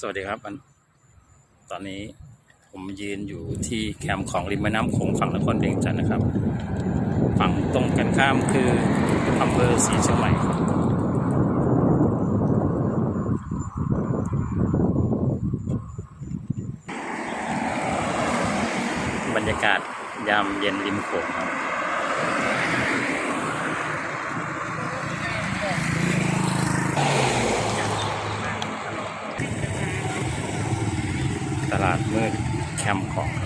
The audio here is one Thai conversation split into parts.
สวัสดีครับอันตอนนี้ผมยืนอยู่ที่แคมป์ของริมแม่น้ำโขงฝั่งนครเวียงจันทร์นะครับ ฝั่งตรงกันข้ามคืออำเภอศรีเชียงใหม่บบรรยากาศยามเย็นริมโขงครับ ลาดมืดแคมป์ของ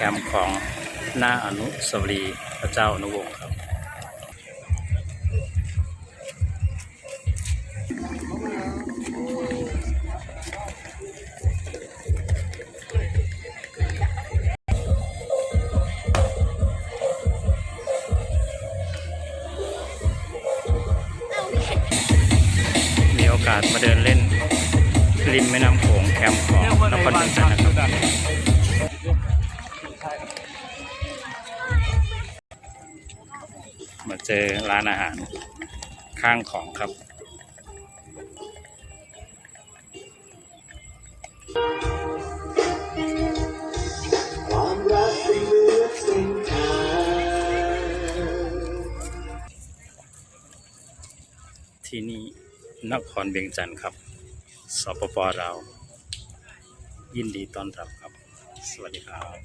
ครับแคมป์ของหน้าอนุสาวรีย์พระเจ้าอนุวงศ์ครับมีโอกาสมาเดินเล่นริมแม่น้ำโขงแคมป์ของนครเวียงจันท์นะครับ มาเจอร้านอาหารข้างของครับ ความรักเป็นเหมือนเส้นทางที่นี่นครเวียงจันทร์ครับ สปปลาวยินดีต้อนรับครับ สวัสดีครับ